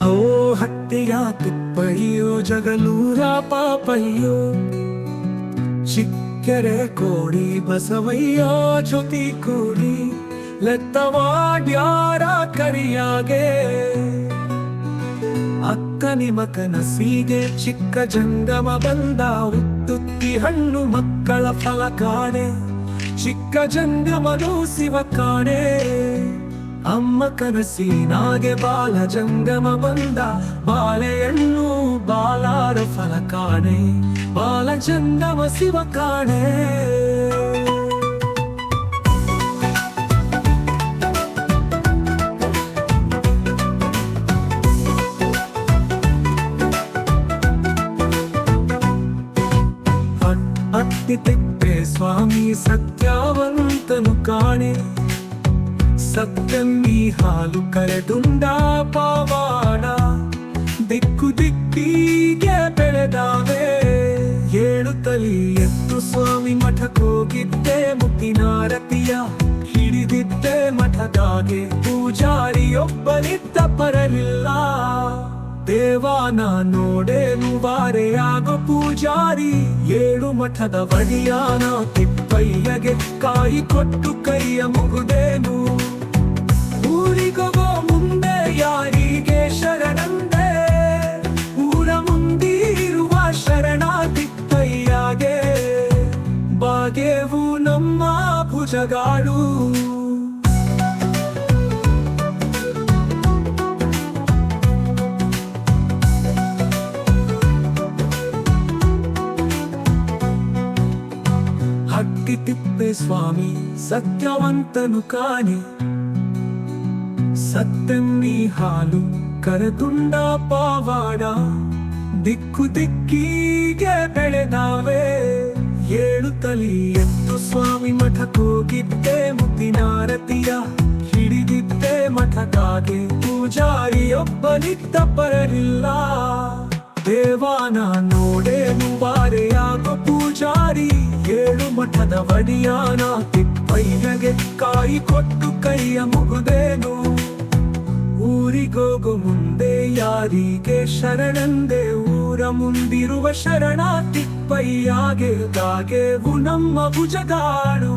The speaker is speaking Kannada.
ಓ ಹಟ್ಟಿಯ ತಿಪ್ಪಯ್ಯೋ ಜಗಲೂರ ಪಾಪಯ್ಯೋ ಚಿಕ್ಕರೆ ಕೋಡಿ ಬಸವಯ್ಯ ಜ್ಯೋತಿ ಕೂಡಿ, ಲೆತ್ತವಾಡ್ಯಾರ ಕರಿಯಾಗೆ. ಅಕ್ಕ ನಿಮ್ಮ ಕನಸಿಗೆ ಚಿಕ್ಕ ಜಂಗಮ ಬಂದ ಉತ್ತುತ್ತಿ ಹಣ್ಣು ಮಕ್ಕಳ ಫಲ ಕಾಣೆ. ಚಿಕ್ಕ ಜಂಗಮನು ಶಿವ ಕಾಣೆ. ಅಮ್ಮ ಕನಸಿನಾಗೆ ಬಾಲ ಜಂಗಮ ಬಂದ ಬಾಳೆಯನ್ನು ಬಾಲಾರ ಫಲ ಕಾಣೆ, ಬಾಲ ಜಂಗಮ ಶಿವ ಕಾಣೆ. ಅತ್ತಿ ತಿಪ್ಪೆ ಸ್ವಾಮಿ ಸತ್ಯವಂತನು ಕಾಣೆ. ಸತ್ಯಮ್ಮಿ ಹಾಲು ಕರೆದುಂಡ ಪಾವಾಡ. ದಿಕ್ಕು ದಿಕ್ಕಿಗೆ ಬೆಳೆದಾವೆ. ಏಳು ತಲಿ ಎತ್ತು ಸ್ವಾಮಿ ಮಠಕ್ಕೋಗಿದ್ದೆ ಮುತ್ತಿನಾರತಿಯ ಹಿಡಿದಿದ್ದೆ ಮಠದಾಗೆ. ಪೂಜಾರಿಯೊಬ್ಬನಿದ್ದ ಪರಲಿಲ್ಲ ದೇವಾನ ನೋಡೇನು ಬಾರೆ ಆಗೋ ಪೂಜಾರಿ. ಏಳು ಮಠದ ಬಡಿಯಾನ ತಿಪ್ಪಯ್ಯಗೆ ಕಾಯಿ ಕೊಟ್ಟು ಕೈಯ ಮುಗುದೇನು. ಬಾಗೇವು ನಮ್ಮ ಭುಜಗಾಡು ಹಟ್ಟಿ ತಿಪ್ಪೆ ಸ್ವಾಮಿ ಸತ್ಯವಂತನು ಕಾಣೆ ಸತ್ತನ್ನಿ ಹಾಲು ಕರೆದುಂಡ ಪಾವಾಡ ದಿಕ್ಕು ದಿಕ್ಕಿಗೆ ಬೆಳೆದಾವೆ ಏಳು ತಲಿ ಎತ್ತು ಸ್ವಾಮಿ ಮಠಕ್ಕೋಗಿದ್ದೆ ಮುತ್ತಿನಾರತಿಯ ಹಿಡಿದಿದ್ದೆ ಪೂಜಾರಿ ಪೂಜಾರಿಯೊಬ್ಬನಿದ್ದ ಪರರಿಲ್ಲ. ದೇವಾನ ನೋಡೇನು ಬಾರೆಯಾಗೋ ಪೂಜಾರಿ, ಏಳು ಮಠದ ಒಡಿಯಾನ ತಿಪ್ಪೈನಗೆ ಕಾಯಿ ಕೊಟ್ಟು ಕೈಯ ಮುಗುದೇನು. ಮುಂದೆ ಯಾರಿಗೆ ಶರಣಂದೆ ಊರ ಮುಂದಿರುವ ಶರಣ ತಿಪ್ಪಯ್ಯಾಗೆ ದಾಗೆವು ನಮ್ಮ ಭುಜಗಾಡು